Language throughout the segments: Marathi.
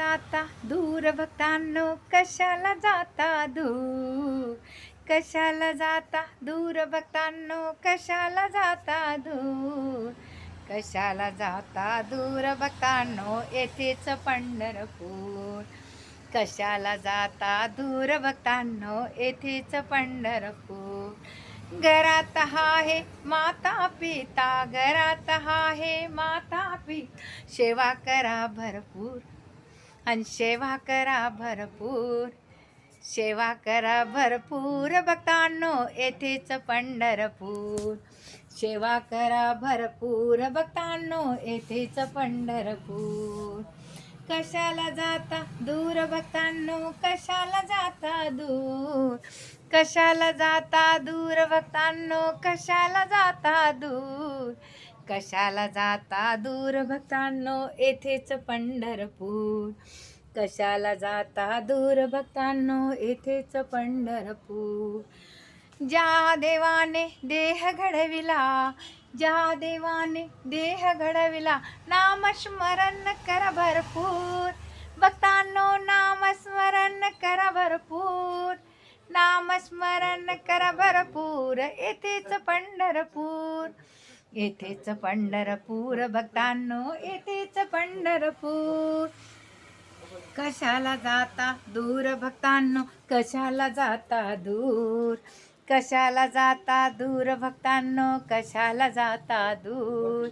जाता दूर भक्तांनो कशाला जाता दूर? कशाला जाता दूर भक्तांनो कशाला जाता दूर? कशाला जाता दूर भक्तांनो येथेच पंढरपूर. कशाला जाता दूर भक्तांनो येथेच पंढरपूर. घरात आहे माता पिता घरात आहे माता पिता सेवा करा भरपूर. आणि सेवा करा भरपूर. सेवा करा भरपूर भक्तांनो येथेच पंढरपूर. सेवा करा भरपूर भक्तांनो येथेच पंढरपूर. कशाला जाता दूर भक्तांनो कशाला जाता दूर? कशाला जाता दूर भक्तांनो कशाला जाता दूर? कशाला जाता दूर भक्तांनो? येथेच पंढरपूर. कशाला जाता दूर भक्तांनो? येथेच पंढरपूर. ज्या देवाने देह घडविला ज्या देवाने देह घडविला नामस्मरण करा भरपूर. भक्तांनो नामस्मरण करा भरपूर. नामस्मरण करा भरपूर. येथेच पंढरपूर. येथेच पंढरपूर भक्तांनो येथेच पंढरपूर. कशाला जाता दूर भक्तांनो? कशाला जाता दूर? कशाला जाता दूर भक्तांनो? कशाला जाता दूर?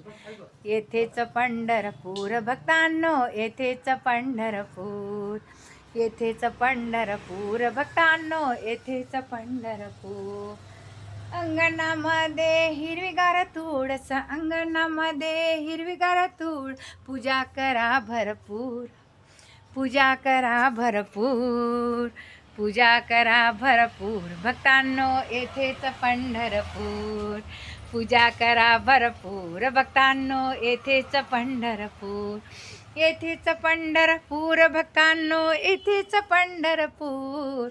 येथेच पंढरपूर भक्तांनो येथेच पंढरपूर. येथेच पंढरपूर भक्तांनो येथेच पंढरपूर. अंगणामध्ये हिरवीगार तुळस अंगणामध्ये हिरवीगार तूळ पूजा करा भरपूर पूजा करा भरपूर पूजा करा भरपूर. भक्तांनो येथेच पंढरपूर. पूजा करा भरपूर. भक्तांनो येथेच पंढरपूर. येथेच पंढरपूर. भक्तांनो येथेच पंढरपूर.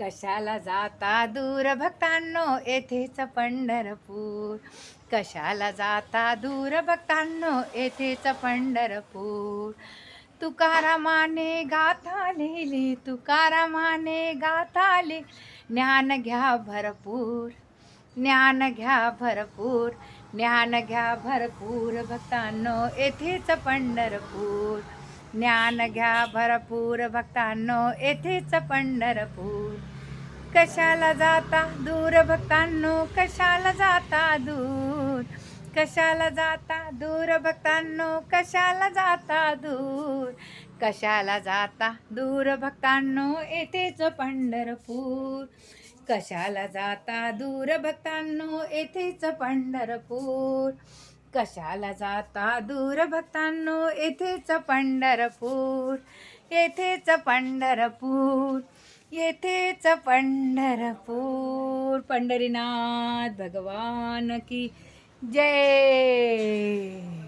कशाला जाता दूर भक्तांनो येथेच पंढरपूर. कशाला जाता दूर भक्तांनो येथेच पंढरपूर. तुकारामाने गाथा लिहिली तुकारामाने गाथा लिहिली. ज्ञान घ्या भरपूर ज्ञान घ्या भरपूर ज्ञान घ्या भरपूर भक्तांनो. येथेच पंढरपूर. ज्ञान घ्या भरपूर भक्तांनो येथेच पंढरपूर. कशाला जाता दूर भक्तांनो कशाला जाता दूर? कशाला जाता दूर भक्तांनो कशाला जाता दूर? कशाला जाता दूर भक्तांनो येथेच पंढरपूर. कशाला जाता दूर भक्तांनो येथेच पंढरपूर. कशाला जाता दूर भक्तांनो येथेच पंढरपूर येथेच पंढरपूर येथेच पंढरपूर. पंढरीनाथ भगवान की जय!